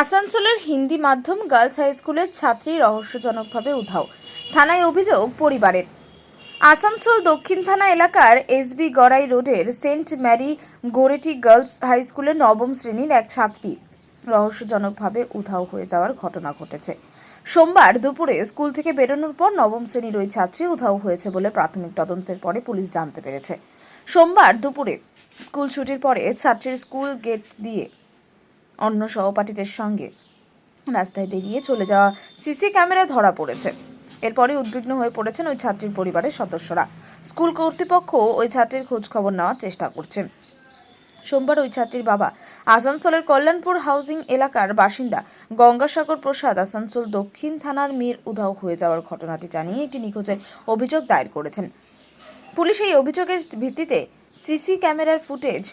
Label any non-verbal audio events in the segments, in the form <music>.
আসানসোলের হিন্দি মাধ্যম girls high স্কুলের ছাত্রী রহস্যজনকভাবে উধাও। থানায় অভিযোগ, পরিবারের। আসানসোল দক্ষিণ থানা এলাকার এসবি গড়াই রোডের Saint Mary Goretti girls high স্কুলের নবম শ্রেণির এক ছাত্রী রহস্যজনকভাবে উধাও হয়ে যাওয়ার ঘটনা ঘটেছে। সোমবার দুপুরে স্কুল থেকে বেরোনোর পর নবম শ্রেণির ওই ছাত্রী উধাও হয়েছে বলে প্রাথমিক তদন্তের পরে পুলিশ জানতে পেরেছে। সোমবার দুপুরে স্কুল ছুটির পরে ছাত্রীর স্কুল গেট দিয়ে অন্য সহপাঠীদের সঙ্গে। রাস্তায় বেরিয়ে চলে যাওয়া সিসি ক্যামেরায় ধরা পড়েছে। এরপরে উদ্বিগ্ন হয়ে পড়েছেন ওই ছাত্রীর পরিবারের সদস্যরা। স্কুল কর্তৃপক্ষ ওই ছাত্রীর খোঁজ খবর নেওয়ার চেষ্টা করছে। সোমবার ওই ছাত্রীর বাবা আসানসোলের কল্যাণপুর হাউজিং এলাকার বাসিন্দা গঙ্গাসাগর প্রসাদ আসানসোল দক্ষিণ থানার মেয়ের উধাও হয়ে যাওয়ার ঘটনাটি জানিয়ে একটি নিখোঁজের অভিযোগ দায়ের করেছেন। পুলিশ এই অভিযোগের ভিত্তিতে সিসি ক্যামেরার ফুটেজ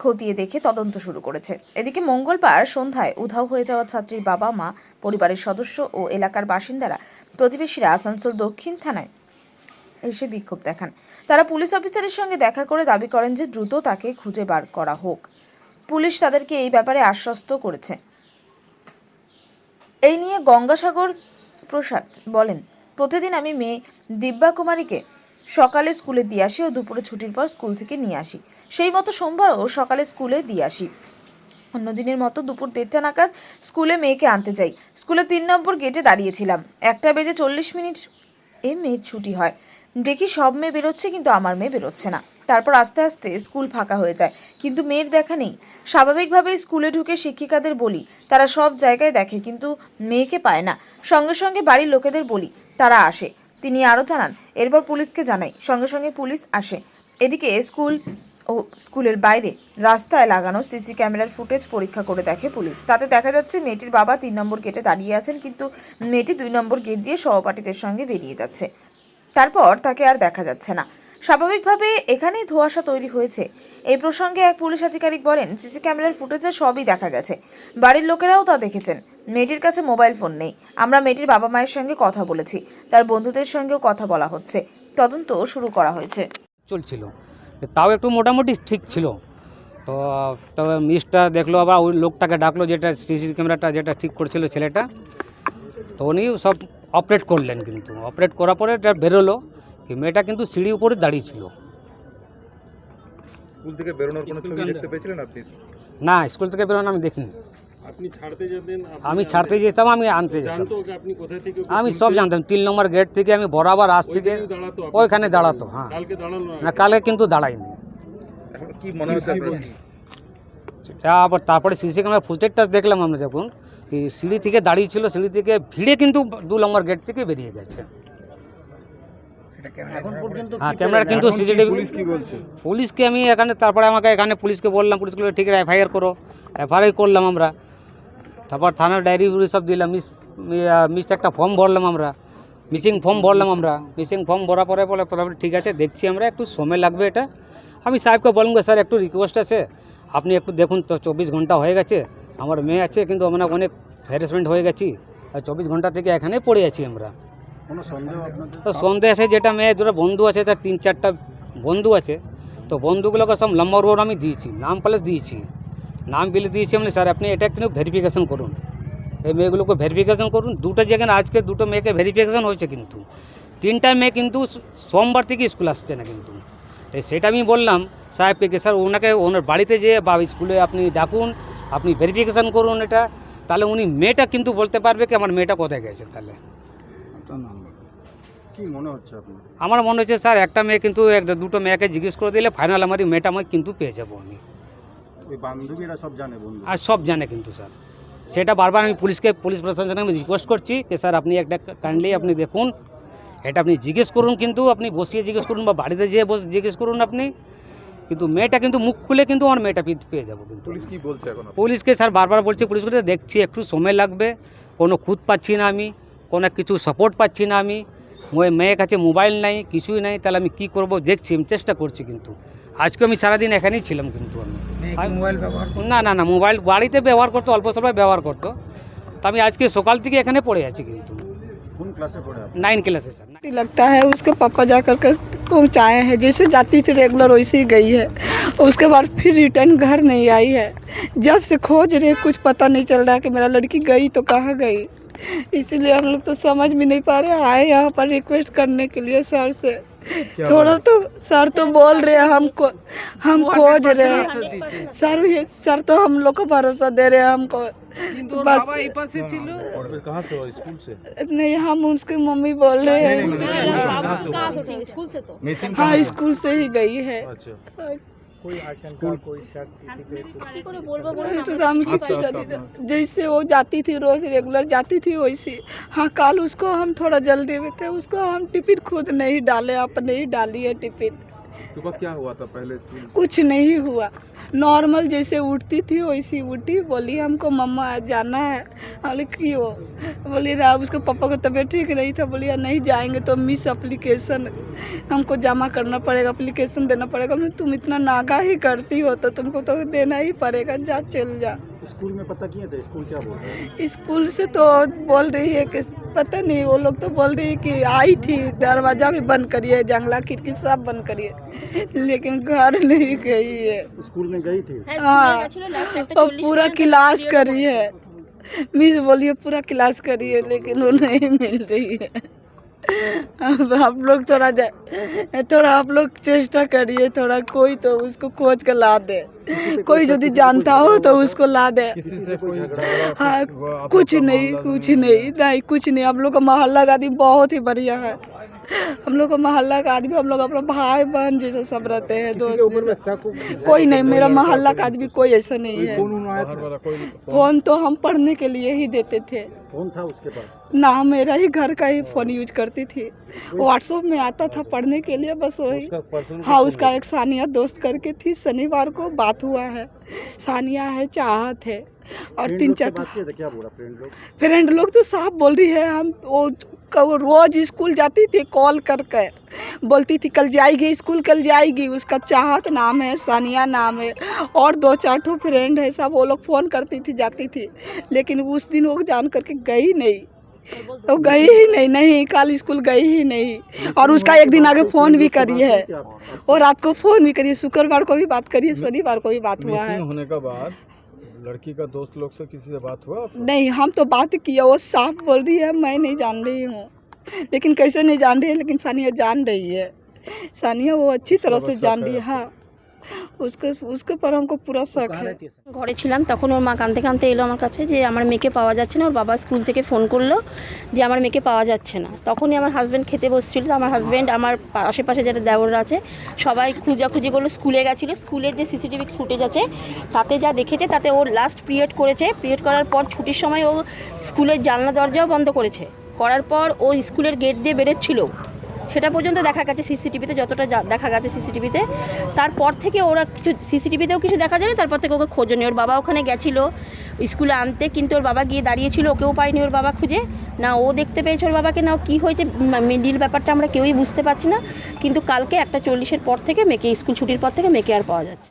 খতিয়ে দেখে তদন্ত শুরু করেছে। এদিকে মঙ্গলবার সন্ধ্যায় উধাও হয়ে যাওয়া ছাত্রীর বাবা, মা, পরিবারের সদস্য ও এলাকার বাসিন্দারা প্রতিবেশীরা আসানসোল দক্ষিণ থানায় এসে বিক্ষোভ দেখান। তারা পুলিশ অফিসারের সঙ্গে দেখা করে দাবি করেন যে দ্রুত তাকে খুঁজে বার করা হোক। পুলিশ তাদেরকে এই ব্যাপারে আশ্বস্ত করেছে। এই নিয়ে গঙ্গাসাগর প্রসাদ বলেন, প্রতিদিন আমি মেয়ে দিব্যা কুমারীকে সকালে স্কুলে দিয়ে আসি ও দুপুরে ছুটির পর স্কুল থেকে নিয়ে আসি। সেই মতো সোমবারও সকালে স্কুলে দিয়ে আসি। অন্য দিনের মতো দুপুর দেড়টা নাগাদ স্কুলে মেয়েকে আনতে যাই। স্কুলে তিন নম্বর গেটে দাঁড়িয়েছিলাম। একটা বেজে চল্লিশ মিনিট এ মেয়ের ছুটি হয়। দেখি সব মেয়ে বেরোচ্ছে কিন্তু আমার মেয়ে বেরোচ্ছে না। তারপর আস্তে আস্তে স্কুল ফাঁকা হয়ে যায়। কিন্তু মেয়ের দেখা নেই। স্বাভাবিকভাবেই স্কুলে ঢুকে শিক্ষিকাদের বলি। তারা সব জায়গায় দেখে কিন্তু মেয়েকে পায় না। সঙ্গে সঙ্গে বাড়ির লোকেদের বলি। তারা আসে। তিনি আরও জানান এরপর পুলিশকে জানাই। সঙ্গে সঙ্গে পুলিশ আসে। এদিকে স্কুল ও স্কুলের বাইরে রাস্তায় লাগানো সিসি ক্যামেরার ফুটেজ পরীক্ষা করে দেখে পুলিশ। তাতে দেখা যাচ্ছে, মেয়েটির বাবা তিন নম্বর গেটে দাঁড়িয়ে আছেন, কিন্তু মেয়েটি দুই নম্বর গেট দিয়ে সহপাঠীদের সঙ্গে বেরিয়ে যাচ্ছে। তারপর তাকে আর দেখা যাচ্ছে না। স্বাভাবিকভাবে এখানেই ধোঁয়াশা তৈরি হয়েছে। এই প্রসঙ্গে এক পুলিশ আধিকারিক বলেন, সিসি ক্যামেরার ফুটেজে সবই দেখা গেছে। বাড়ির লোকেরাও তা দেখেছেন। মেয়েটির কাছে মোবাইল ফোন নেই। আমরা মেয়েটির বাবা মায়ের সঙ্গে কথা বলেছি। তার বন্ধুদের সঙ্গেও কথা বলা হচ্ছে। তদন্ত শুরু করা হয়েছে। চলছিল। তাও একটু মোটামুটি ঠিক ছিল। তো তবে মিসটা দেখল আবার ওই লোকটাকে ডাকলো যেটা সিসি ক্যামেরাটা যেটা ঠিক করছিল ছেলেটা। তো উনি সব অপারেট করলেন কিন্তু। অপারেট করার পরে এটা বেরোলো কি মেয়েটা কিন্তু সিঁড়ি উপরে দাঁড়িয়ে ছিল। স্কুল থেকে বেরোনোর কোনো ছবি দেখতে পেয়েছিলেন আপনি? না স্কুল থেকে বেরোনো আমি দেখিনি। আমি ছাড়তে যেতাম আমি আনতে যেতাম। আমি সব জানতাম তিন নম্বর গেট থেকে আমি বরাবর আজ থেকে ওইখানে দাঁড়াতো হ্যাঁ। কালকে না? কালে কিন্তু দাঁড়াইনি আবার তারপরে সিসি ক্যামেরা ফুটেজটা দেখলাম আমরা যখন কি সিঁড়ি থেকে দাঁড়িয়ে ছিল সিঁড়ি থেকে ভিড়ে কিন্তু দু নম্বর গেট থেকে বেরিয়ে গেছে। হ্যাঁ ক্যামেরা কিন্তু সিসিটিভি কি বলছে? পুলিশকে আমি এখানে তারপরে আমাকে এখানে পুলিশকে বললাম পুলিশ ঠিক আছে এফআইআর করো। এফআইআর করলাম আমরা। তারপর থানার ডায়েরি ফুরি সব দিলাম মিস মিস একটা ফর্ম ভরলাম আমরা। মিসিং ফর্ম ভরলাম আমরা। মিসিং ফর্ম ভরার পরে বলে মোটামুটি ঠিক আছে দেখছি আমরা একটু সময় লাগবে এটা। আমি সাহেবকে বললাম স্যার একটু রিকোয়েস্ট আছে। আপনি একটু দেখুন তো চব্বিশ ঘণ্টা হয়ে গেছে। আমার মেয়ে আছে কিন্তু আমরা অনেক হ্যারাসমেন্ট হয়ে গেছি। আর চব্বিশ ঘণ্টা থেকে এখানে পড়ে আছি আমরা। কোনো সন্দেহ আপনাদের? তো সন্দেহ আছে যেটা মেয়ে দুটো বন্ধু আছে তার তিন চারটা বন্ধু আছে। তো বন্ধুগুলোকে সব নম্বর ওর আমি দিয়েছি নাম প্লাস দিয়েছি। নাম বিলে দিয়েছি আমি স্যার আপনি এটা কিন্তু ভেরিফিকেশন করুন। এই মেয়েগুলোকে ভেরিফিকেশন করুন। দুটো যেখানে আজকে দুটো মেয়েকে ভেরিফিকেশন হয়েছে কিন্তু। তিনটা মেয়ে কিন্তু সোমবার থেকে স্কুল আসছে না কিন্তু। এই সেটা আমি বললাম সাহেবকে স্যার ওনাকে ওনার বাড়িতে যেয়ে বা স্কুলে আপনি ডাকুন আপনি ভেরিফিকেশন করুন এটা। তাহলে উনি মেয়েটা কিন্তু বলতে পারবে কি আমার মেয়েটা কোথায় গেছে তাহলে। কি মনে হচ্ছে আপনার? আমার মনে হচ্ছে স্যার একটা মেয়ে কিন্তু একটা দুটো মেয়েকে জিজ্ঞেস করে দিলে ফাইনাল আমার মেয়েটা আমাকে কিন্তু পেয়ে যাব আমি। বান্ধবীরা সব জানে বন্ধু। আর সব জানে কিন্তু স্যার। সেটা বারবার আমি পুলিশকে পুলিশ প্রশাসনকে আমি রিকোয়েস্ট করছি যে স্যার আপনি একটা কাইন্ডলি আপনি দেখুন। এটা আপনি জিজ্ঞেস করুন কিন্তু আপনি বসিয়ে জিজ্ঞেস করুন বা বাড়িতে যেয়ে বসে জিজ্ঞেস করুন আপনি। কিন্তু মেয়েটা কিন্তু মুখ খুলে কিন্তু আমার মেয়েটা পে- পেয়ে যাব কিন্তু। পুলিশ কি বলছে এখন পুলিশকে স্যার বারবার বলছি পুলিশকে দেখছি একটু সময় লাগবে। কোনো খুঁত পাচ্ছি না আমি কোনো কিছু সাপোর্ট পাচ্ছি না আমি। ওই মেয়ের কাছে মোবাইল নাই কিছুই নাই তাহলে আমি কী করব? দেখছি আমি চেষ্টা করছি কিন্তু। আজকে আমি সারাদিন এখানেই ছিলাম কিন্তু আমি আমি- মোবাইল ব্যবহার না না না মোবাইল বাড়িতে ব্যবহার করতো অল্প সময় ব্যবহার করতো তো আমি আজকে সকাল থেকে এখানে পড়ে আছি কিন্তু কোন ক্লাসে পড়ে আপনি नाइन क्लास है सर लगता है उसके पापा जा कर के पहुँचाए हैं जैसे जाती थी रेगुलर वैसे ही गई है उसके बाद फिर रिटर्न घर नहीं आई है जब से खोज रहे कुछ पता नहीं चल रहा कि मेरा लड़की गई तो कहाँ गई इसीलिए हम लोग तो समझ भी नहीं पा रहे आए यहाँ पर रिक्वेस्ट करने के लिए सर से। थोड़ा तो सर तो बोल रहे हैं हमको हम खोज रहे हैं। सर सर तो हम लोग को भरोसा दे रहे हैं हमको बस। से से नहीं हम उसकी मम्मी बोल रहे हैं। हाँ? स्कूल से ही गई है। तो हम किसी जाती- जैसे वो जाती थी रोज रेगुलर जाती थी वैसे। हाँ कल उसको हम थोड़ा जल्दी में थे उसको हम टिफ़िन खुद नहीं डाले अपने ही डाली है टिफ़िन। सुबह क्या हुआ था पहले स्कूल कुछ नहीं हुआ। नॉर्मल जैसे उठती थी, वैसी उठी, बोली, हमको मम्मा आज जाना है। बोले, क्यों? बोली रहा उसके पापा को तबीयत ठीक नहीं था। बोली नहीं जाएँगे तो मिस अप्लीकेशन हमको जमा करना पड़ेगा, एप्लीकेशन देना पड़ेगा। तुम इतना नागा ही करती हो तो तुमको तो देना ही पड़ेगा, जा, चल जा। स्कूल में पता किए थे? स्कूल क्या बोल रहे हैं? स्कूल से तो बोल रही है कि पता नहीं वो लोग तो बोल रही है कि आई थी दरवाज़ा भी बंद करिए जंगला खिड़की सब बंद करिए। लेकिन घर नहीं गई है। स्कूल में गई थी? हाँ और पूरा क्लास करी है। मिस बोलिए पूरा क्लास करी है लेकिन वो नहीं मिल रही है। अब आप लोग थोड़ा जा- थोड़ा आप लोग चेष्टा करिए थोड़ा कोई तो उसको खोज कर ला दे। कोई यदि जानता हो तो उसको ला दे। किसी से कोई हाँ कुछ नहीं कुछ नहीं नहीं कुछ नहीं हम लोग का मोहल्ला का आदमी बहुत ही बढ़िया है। हम लोग का मोहल्ला का आदमी हम लोग अपना भाई बहन जैसे सब रहते हैं दोस्त। कोई नहीं मेरा मोहल्ला का आदमी कोई ऐसा नहीं है। फ़ोन तो हम पढ़ने के लिए ही देते थे। फ़ोन था उसके पास? ना मेरा ही घर का ही। फ़ोन यूज़ करती थी। <laughs> व्हाट्सएप में आता था पढ़ने के लिए बस वही। हाँ उसका एक सानिया दोस्त करके थी शनिवार को बात हुआ है। सानिया है चाहत है। और तीन चार फ्रेंड लोग? तो साफ़ बोल रही है हम वो वो रोज स्कूल जाती थी कॉल करके। बोलती थी कल जाएगी स्कूल कल जाएगी। उसका चाहत नाम है सानिया नाम है। और दो चार ठो फ्रेंड है सब वो लोग फ़ोन करती थी जाती थी। लेकिन उस दिन वो जान करके गई नहीं। वो गई ही नहीं नहीं कल स्कूल गई ही नहीं। और उसका एक दिन आगे फ़ोन भी करी है और रात को फ़ोन भी करिए शुक्रवार को भी बात करिए शनिवार को भी बात हुआ है। होने का बाद लड़की का दोस्त लोग से किसी से बात हुआ नहीं हम तो बात किया वो साफ़ बोल रही है मैं नहीं जान रही हूँ। लेकिन कैसे नहीं जान रही है लेकिन सानिया जान रही है। सानिया वो अच्छी तरह से जान रही है हाँ। उसके उसके पर हमको पूरा शक है ঘরে ছিলাম তখন ওর মা কাঁদতে কাঁদতে এলো আমার কাছে যে আমার মেয়েকে পাওয়া যাচ্ছে না ওর বাবা স্কুল থেকে ফোন করলো যে আমার মেয়েকে পাওয়া যাচ্ছে না তখনই আমার হাজব্যান্ড খেতে বসছিল তো আমার হাজব্যান্ড আমার পা- আশেপাশে যারা দেওররা আছে সবাই খুঁজাখুঁজি করলো স্কুলে গেছিলো স্কুলের যে সিসিটিভি ফুটেজ আছে তাতে যা দেখেছে তাতে ওর লাস্ট পিরিয়ড করেছে পিরিয়ড করার পর ছুটির সময় ও স্কুলের জানলা দরজাও বন্ধ করেছে করার পর ও স্কুলের গেট দিয়ে বেরোচ্ছিল সেটা পর্যন্ত দেখা গেছে সিসিটিভিতে, যতটা দেখা গেছে সিসিটিভিতে। তারপর থেকে ওরা কিছু, সিসিটিভিতেও কিছু দেখা যায়নি, তারপর থেকে ওকে খোঁজনি ওর বাবা ওখানে গেছিল স্কুলে আনতে, কিন্তু ওর বাবা গিয়ে দাঁড়িয়েছিল, ওকেও পায়নি ওর বাবা খুঁজে। না, ও দেখতে পেয়েছে ওর বাবাকে, না কী হয়েছে মিডিল ব্যাপারটা আমরা কেউই বুঝতে পারছি না। কিন্তু কালকে একটা চল্লিশের পর থেকে মেয়েকে, স্কুল ছুটির পর থেকে মেয়েকে আর পাওয়া যাচ্ছে